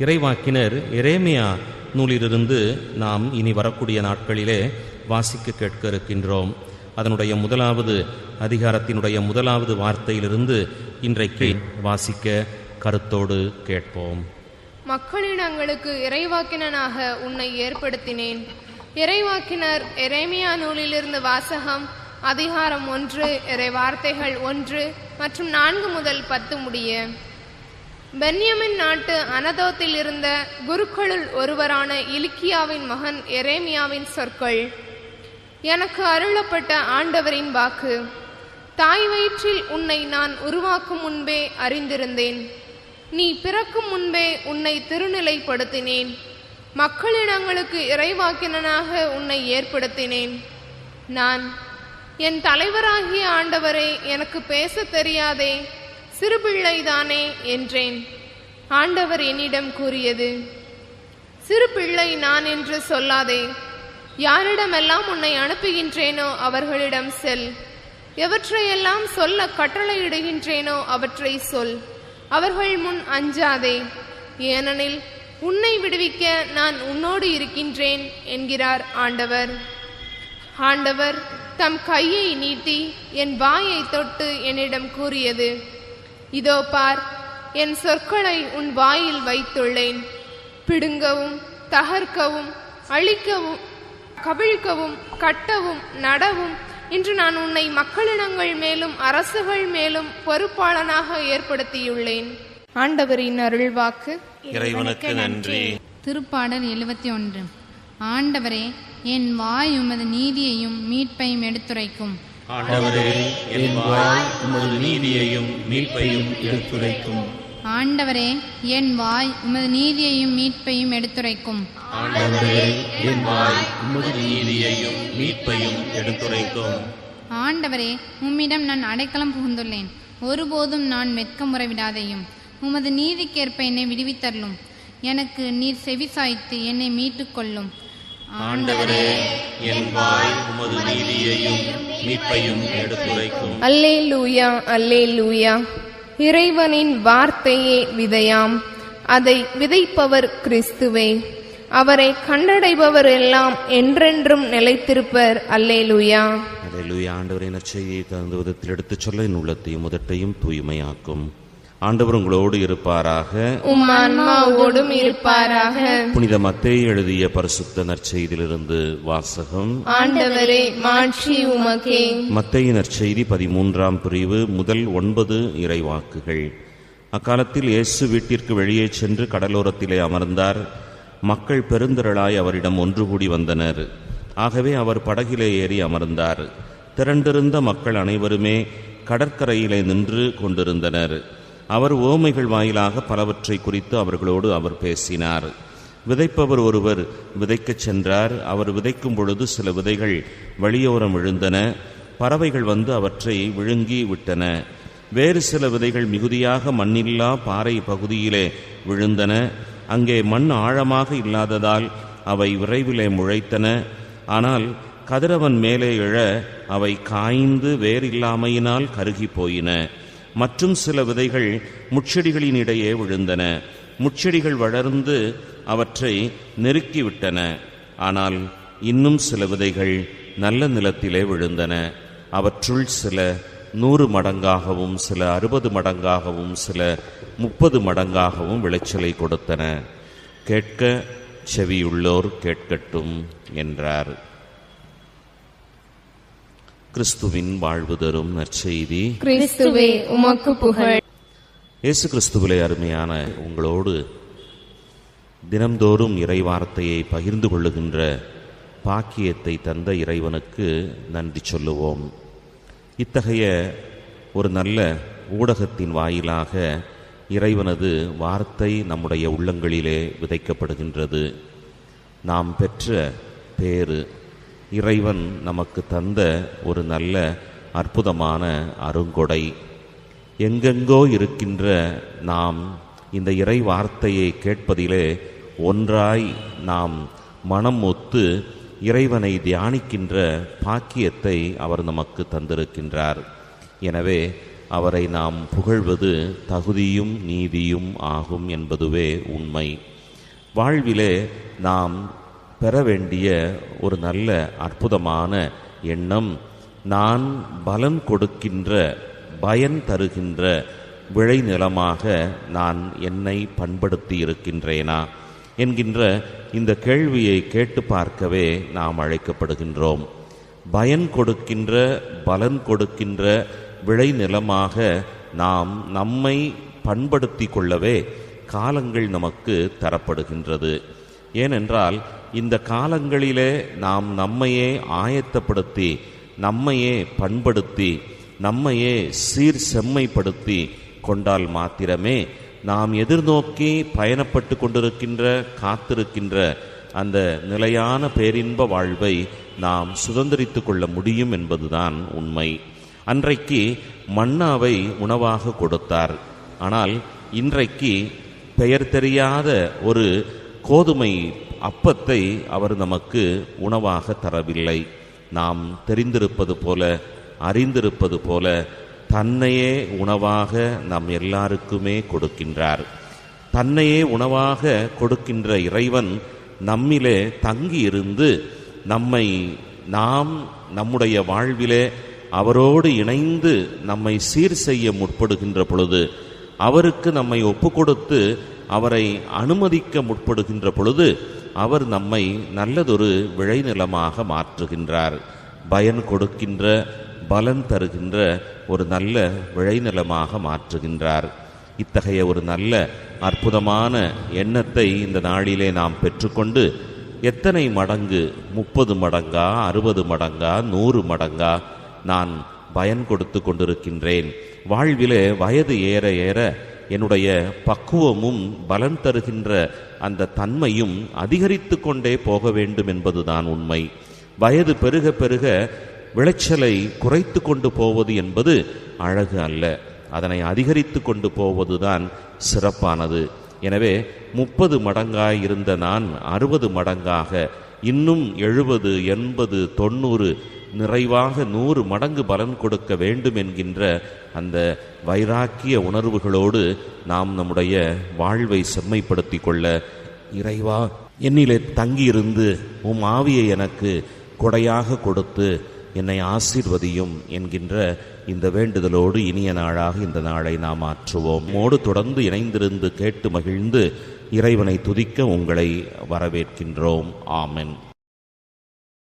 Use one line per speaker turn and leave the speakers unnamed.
இறைவாக்கினர் இரேமியா நூலிலிருந்து நாம் இனி வரக்கூடிய நாட்களிலே வாசிக்க கேட்க இருக்கின்றோம் அதனுடைய முதலாவது அதிகாரத்தினுடைய முதலாவது வார்த்தையிலிருந்து இன்றைக்கு வாசிக்க கருத்தோடு கேட்போம்.
மக்களிடங்களுக்கு இறைவாக்கினனாக உன்னை ஏற்படுத்தினேன். இறைவாக்கினர் எரேமியா நூலிலிருந்து வாசகம் அதிகாரம் ஒன்று இறை வார்த்தைகள் ஒன்று மற்றும் நான்கு முதல் பத்து முடிய. பென்யமின் நாட்டு அனதோத்தில் இருந்த குருக்களுள் ஒருவரான இலிக்கியாவின் மகன் எரேமியாவின் சொற்கள். எனக்கு அருளப்பட்ட ஆண்டவரின் வாக்கு. தாய் வயிற்றில் உன்னை நான் உருவாக்கும் முன்பே அறிந்திருந்தேன். நீ பிறக்கும் முன்பே உன்னை திருநிலைப்படுத்தினேன். மக்களிடங்களுக்கு இறைவாக்கினனாக உன்னை ஏற்படுத்தினேன். நான் என் தலைவராகிய ஆண்டவரே எனக்கு பேசத் தெரியாதே சிறுபிள்ளைதானே என்றேன். ஆண்டவர் என்னிடம் கூறியது சிறு பிள்ளை நான் என்று சொல்லாதே. யாரிடமெல்லாம் உன்னை அனுப்புகின்றேனோ அவர்களிடம் செல். எவற்றையெல்லாம் சொல்ல கட்டளையிடுகின்றேனோ அவற்றை சொல். அவர்கள் முன் அஞ்சாதே. ஏனெனில் உன்னை விடுவிக்க நான் உன்னோடு இருக்கின்றேன் என்கிறார் ஆண்டவர். ஆண்டவர் தம் கையை நீட்டி என் வாயை தொட்டு என்னிடம் கூறியது இதோ பார் என் சொற்களை உன் வாயில் வைத்துள்ளேன். பிடுங்கவும் தகர்க்கவும் அழிக்கவும் கவிழ்க்கவும் கட்டவும் நடவும் இன்று நான் உன்னை மக்களிடங்கள் மேலும் அரசுகள் மேலும் பொறுப்பாளனாக ஏற்படுத்தியுள்ளேன். ஆண்டவரின் அருள்வாக்கு
இறைவனுக்கு நன்றி.
திருப்பாடல் எழுபத்தி ஒன்று. ஆண்டவரே என் வாய் உமது நீதியையும் மீட்பையும் எடுத்துரைக்கும்.
ஆண்டவரே என் வாய் உமது நீதியையும் மீட்பையும் எடுத்துரைக்கும்.
ஆண்டவரே என் வாய் உமது நீதியையும் மீட்பையும் எடுத்துரைக்கும்.
ஆண்டவரே என் வாய் உமது நீதியையும் மீட்பையும் எடுத்துரைக்கும்.
ஆண்டவரே உம்மிடம் நான் அடைக்கலம் புகுந்துள்ளேன். ஒருபோதும் நான் வெட்கமுறை விடாதையும் உமது நீதிக்கேற்ப என்னை விடுவித்தருளும். எனக்கு நீர் செவிசாய்த்து என்னை மீட்டுக் கொள்ளும்
ஆண்டவரே என் வாய் உமது நீதியையும் மீட்பையும் எடுத்துரைக்கும்.
அல்லே லூயா அல்லே லூயா இறைவனின் வார்த்தையே விதையாம். அதை விதைப்பவர் கிறிஸ்துவே. அவரை கண்டடைபவர் எல்லாம் என்றென்றும் நிலைத்திருப்பர். அல்லே லூயா
அல்லேலூயா ஆண்டவரின் நற்செய்தியை தகுந்த விதத்தில் எடுத்துச் சொல்ல என் உள்ளத்தையும் முதட்டையும் தூய்மையாக்கும். ஆண்டவர் உங்களோடு இருப்பாராக.
உம் ஆன்மாவோடும் இருப்பாராக.
புனித மத்தேயு எழுதிய பரிசுத்த நற்செய்தியிலிருந்து வாசகம்.
ஆண்டவரே மாட்சி உமக்கே.
மத்தேயு நற்செய்தி பதிமூன்றாம் பிரிவு முதல் ஒன்பது இறைவாக்குகள். அக்காலத்தில் இயேசு வீட்டிற்கு வெளியே சென்று கடலோரத்திலே அமர்ந்தார். மக்கள் பெருந்திரளாய் அவரிடம் ஒன்று கூடி வந்தனர். ஆகவே அவர் படகிலே ஏறி அமர்ந்தார். திரண்டிருந்த மக்கள் அனைவருமே கடற்கரையிலே நின்று கொண்டிருந்தனர். அவர் ஓமைகள் வாயிலாக பலவற்றை குறித்து அவர்களோடு அவர் பேசினார். விதைப்பவர் ஒருவர் விதைக்கச் சென்றார். அவர் விதைக்கும் பொழுது சில விதைகள் வழியோரம் விழுந்தன. பறவைகள் வந்து அவற்றை விழுங்கி விட்டன. வேறு சில விதைகள் மிகுதியாக மண்ணில்லா பாறை பகுதியிலே விழுந்தன. அங்கே மண் ஆழமாக இல்லாததால் அவை விரைவிலே முளைத்தன. ஆனால் கதிரவன் மேலே எழ அவை காய்ந்து வேறில்லாமையினால் கருகிப் போயின. மற்றும் சில விதைகள் முட்செடிகளின் இடையே விழுந்தன. முட்செடிகள் வளர்ந்து அவற்றை நெருக்கிவிட்டன. ஆனால் இன்னும் சில விதைகள் நல்ல நிலத்திலே விழுந்தன. அவற்றுள் சில நூறு மடங்காகவும் சில அறுபது மடங்காகவும் சில முப்பது மடங்காகவும் விளைச்சலை கொடுத்தன. கேட்க செவியுள்ளோர் கேட்கட்டும் என்றார். கிறிஸ்துவின் வாழ்வு தரும் நற்செய்தி.
கிறிஸ்துவே உமக்கு புகழ்.
இயேசு கிறிஸ்துவிலே அருமையான உங்களோடு தினம்தோறும் இறைவார்த்தையை பகிர்ந்து கொள்ளுகின்ற பாக்கியத்தை தந்த இறைவனுக்கு நன்றி சொல்லுவோம். இத்தகைய ஒரு நல்ல ஊடகத்தின் வாயிலாக இறைவனது வார்த்தை நம்முடைய உள்ளங்களிலே விதைக்கப்படுகின்றது. நாம் பெற்ற பேறு இறைவன் நமக்கு தந்த ஒரு நல்ல அற்புதமான அருங்கொடை. எங்கெங்கோ இருக்கின்ற நாம் இந்த இறை வார்த்தையை கேட்பதிலே ஒன்றாய் நாம் மனம் ஒத்து இறைவனை தியானிக்கின்ற பாக்கியத்தை அவர் நமக்கு தந்திருக்கின்றார். எனவே அவரை நாம் புகழ்வது தகுதியும் நீதியும் ஆகும் என்பதுவே உண்மை. வாழ்விலே நாம் பெற வேண்டிய ஒரு நல்ல அற்புதமான எண்ணம் நான் பலன் கொடுக்கின்ற பயன் தருகின்ற விளைநிலமாக நான் என்னை பண்படுத்தி இருக்கின்றேனா என்கின்ற இந்த கேள்வியை கேட்டு பார்க்கவே நாம் அழைக்கப்படுகின்றோம். பயன் கொடுக்கின்ற பலன் கொடுக்கின்ற விளைநிலமாக நாம் நம்மை பண்படுத்தி கொள்ளவே காலங்கள் நமக்கு தரப்படுகின்றது. ஏனென்றால் இந்த காலங்களிலே நாம் நம்மையே ஆயத்தப்படுத்தி நம்மையே பண்படுத்தி நம்மையே சீர் செம்மைப்படுத்தி கொண்டால் மாத்திரமே நாம் எதிர்நோக்கி பயணப்பட்டு கொண்டிருக்கின்ற காத்திருக்கின்ற அந்த நிலையான பேரின்ப வாழ்வை நாம் சுதந்திரித்து கொள்ள முடியும் என்பதுதான் உண்மை. அன்றைக்கு மன்னாவை உணவாக கொடுத்தார். ஆனால் இன்றைக்கு பெயர் தெரியாத ஒரு கோதுமை அப்பத்தை அவர் நமக்கு உணவாக தரவில்லை. நாம் தெரிந்திருப்பது போல அறிந்திருப்பது போல தன்னையே உணவாக நம் எல்லாருக்குமே கொடுக்கின்றார். தன்னையே உணவாக கொடுக்கின்ற இறைவன் நம்மிலே தங்கியிருந்து நம்மை நாம் நம்முடைய வாழ்விலே அவரோடு இணைந்து நம்மை சீர் செய்ய முற்படுகின்ற பொழுது அவருக்கு நம்மை ஒப்புக்கொடுத்து அவரை அனுமதிக்க முற்படுகின்ற பொழுது அவர் நம்மை நல்லதொரு விளைநிலமாக மாற்றுகின்றார். பயன் கொடுக்கின்ற பலன் தருகின்ற ஒரு நல்ல விளைநிலமாக மாற்றுகின்றார். இத்தகைய ஒரு நல்ல அற்புதமான எண்ணத்தை இந்த நாளிலே நாம் பெற்றுக்கொண்டு எத்தனை மடங்கு முப்பது மடங்கா அறுபது மடங்கா நூறு மடங்கா நான் பயன் கொடுத்து கொண்டிருக்கின்றேன். வாழ்விலே வயது ஏற ஏற என்னுடைய பக்குவமும் பலன் தருகின்ற அந்த தன்மையும் அதிகரித்து கொண்டே போக வேண்டும் என்பதுதான் உண்மை. வயது பெருக பெருக விளைச்சலை குறைத்து கொண்டு போவது என்பது அழகு அல்ல. அதனை அதிகரித்து கொண்டு போவதுதான் சிறப்பானது. எனவே முப்பது மடங்காய் இருந்த நான் அறுபது மடங்காக இன்னும் எழுபது எண்பது தொண்ணூறு நிறைவாக நூறு மடங்கு பலன் கொடுக்க வேண்டும் என்கின்ற அந்த வைராக்கிய உணர்வுகளோடு நாம் நம்முடைய வாழ்வை செம்மைப்படுத்தி கொள்ள இறைவா என்னிலே தங்கியிருந்து உம் ஆவியை எனக்கு கொடையாக கொடுத்து என்னை ஆசீர்வதியும் என்கின்ற இந்த வேண்டுதலோடு இனிய நாளாக இந்த நாளை நாம் ஆற்றுவோம். மோடு தொடர்ந்து இணைந்திருந்து கேட்டு மகிழ்ந்து இறைவனை துதிக்க உங்களை வரவேற்கின்றோம். ஆமென்.